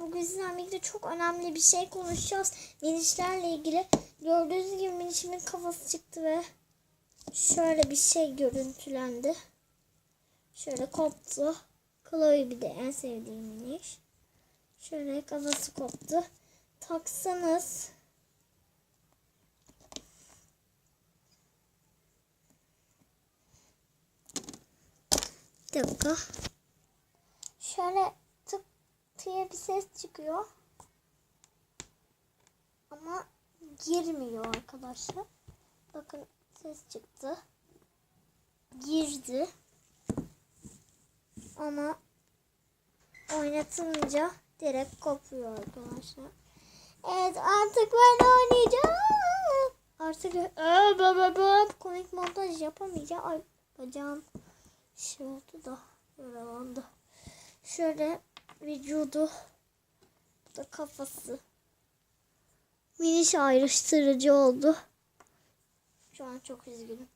bugün sizlerle birlikte çok önemli bir şey konuşacağız. Minişlerle ilgili. Gördüğünüz gibi minişimin kafası çıktı ve şöyle bir şey görüntülendi. Şöyle koptu. Chloe bir de en sevdiğim miniş. Şöyle kafası koptu. Taksanız Bir dakika. Şöyle diye bir ses çıkıyor. Ama girmiyor arkadaşlar. Bakın ses çıktı. Girdi. Ama oynatınca direkt kopuyor arkadaşlar. Evet artık ben oynayacağım. Artık ba. komik montaj yapamayacağım. Ay bacağım şey oldu da yaralandı. Şöyle vücudu bu da kafası miniş ayrıştırıcı oldu. Şu an çok üzgünüm.